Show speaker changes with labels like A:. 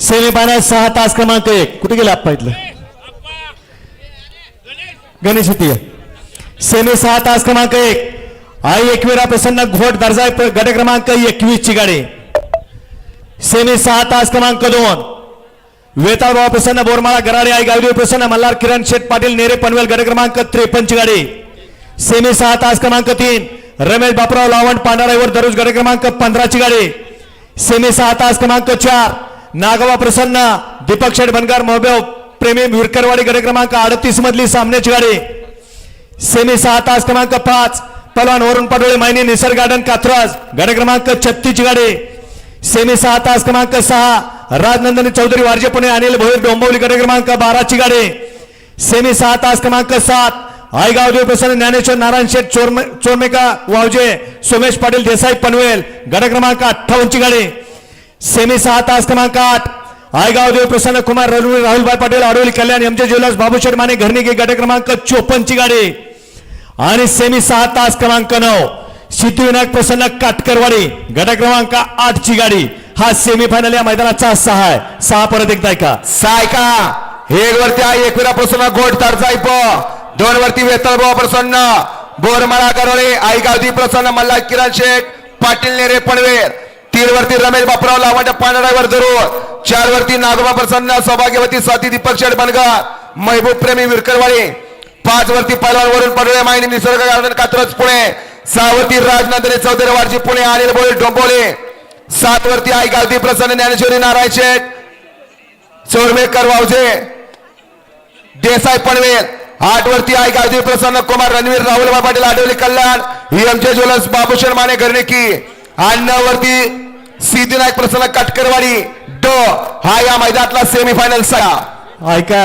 A: Semifinal सहा तास क्रमांक एक. कुठे गेला आप्पा इथलं? गणेश होती. सेमी सहा तास क्रमांक एक. आई एकविरा प्रसन्न घोट दर्जा गट क्रमांक एकवीस ची गाडी. सेमी सहा तास क्रमांक दोन. वेताळबाबा प्रसन्न बोरमाळा गराडे आई गावदेव प्रसन्न मल्हार किरण शेठ पाटील नेरे पनवेल गट क्रमांक त्रेपन्न ची गाडी. सेमी सहा तास क्रमांक तीन. रमेश बापराव लावण पांढराईवर दररोज गट क्रमांक पंधरा ची गाडी. सेमी सहा तास क्रमांक चार. नागवा प्रसन्न दीपक शेठ बनकर महोबेव प्रेमी विरकरवाडी गट क्रमांक अडतीस मधली सामन्याची गाडी. सेमी सहा तास क्रमांक पाच पलवान वरुण पडोळे मायनी निसर्ग गार्डन कात्रज गट क्रमांक छत्तीस गाडी. सेमी सहा तास क्रमांक सहा राजनंदनी चौधरी वारजे पुणे अनिल भोईर डोंबवली गट क्रमांक बाराची गाडी. सेमी सहा तास क्रमांक सात आयगाव देव प्रसन्न ज्ञानेश्वर नारायण शेठ चोरमे चोरमेका वावजे सोमेश पाटील देसाई पनवेल गट क्रमांक अठ्ठावन्नची गाडी. सेमी सहा तास क्रमांक आठ. आयगाव देव प्रसन्न कुमार रणवीर राहुलभाई पाटील आडोली कल्याण एमजे ज्वेलर्स बाबूशेठ माने घरनिके गट क्रमांक चोपन्न ची गाडी. आणि सेमी सहा तास क्रमांक नऊ. सिद्धिविनायक प्रसन्न काटकरवाडी गट क्रमांक आठ ची गाडी. हा सेमीफायनल या मैदानाचा सहा आहे. सहा परत एकदा ऐका.
B: सायका एक वरती आहे एकविरा प्रसन्न गोड तरजाईप दोन वरती वेतळबाबा प्रसन्न. बोरमाळा करोळे आईगावदी प्रसन्न मल्हार किरण शेठ पाटील नेरे पणवेर तीन वरती रमेश बापराव लावाच्या पांढऱ्यावर जरूर. चार वरती नागोबा प्रसन्न सौभाग्यवती स्वाती दीपक शेठ बनगर महबूब प्रेमी विरकरवाडी पाच वरती पहलवान वरून पडोळे माहिनी निसर्ग गार्डन कात्रज पुणे. सहा वरती राजनंदने चौधरी वारजी पुणे अनिल बोळे डोंबोले. सात वरती आई गावदी प्रसन्न ज्ञानेश्वरी नारायण शेठ. चोरमेकर वावजे. देसाई पनवेल. आठ वरती आई गावदेव प्रसन्न कुमार रणवीर राहुल पाटील आडवली कल्याण एमजे ज्वेलर्स बाबूशर माने घरनिकी. आणि नऊ वरती सिद्धिनायक प्रसन्न कटकरवाडी ड हा या मैदानातला सेमीफायनल सरा
A: ऐका.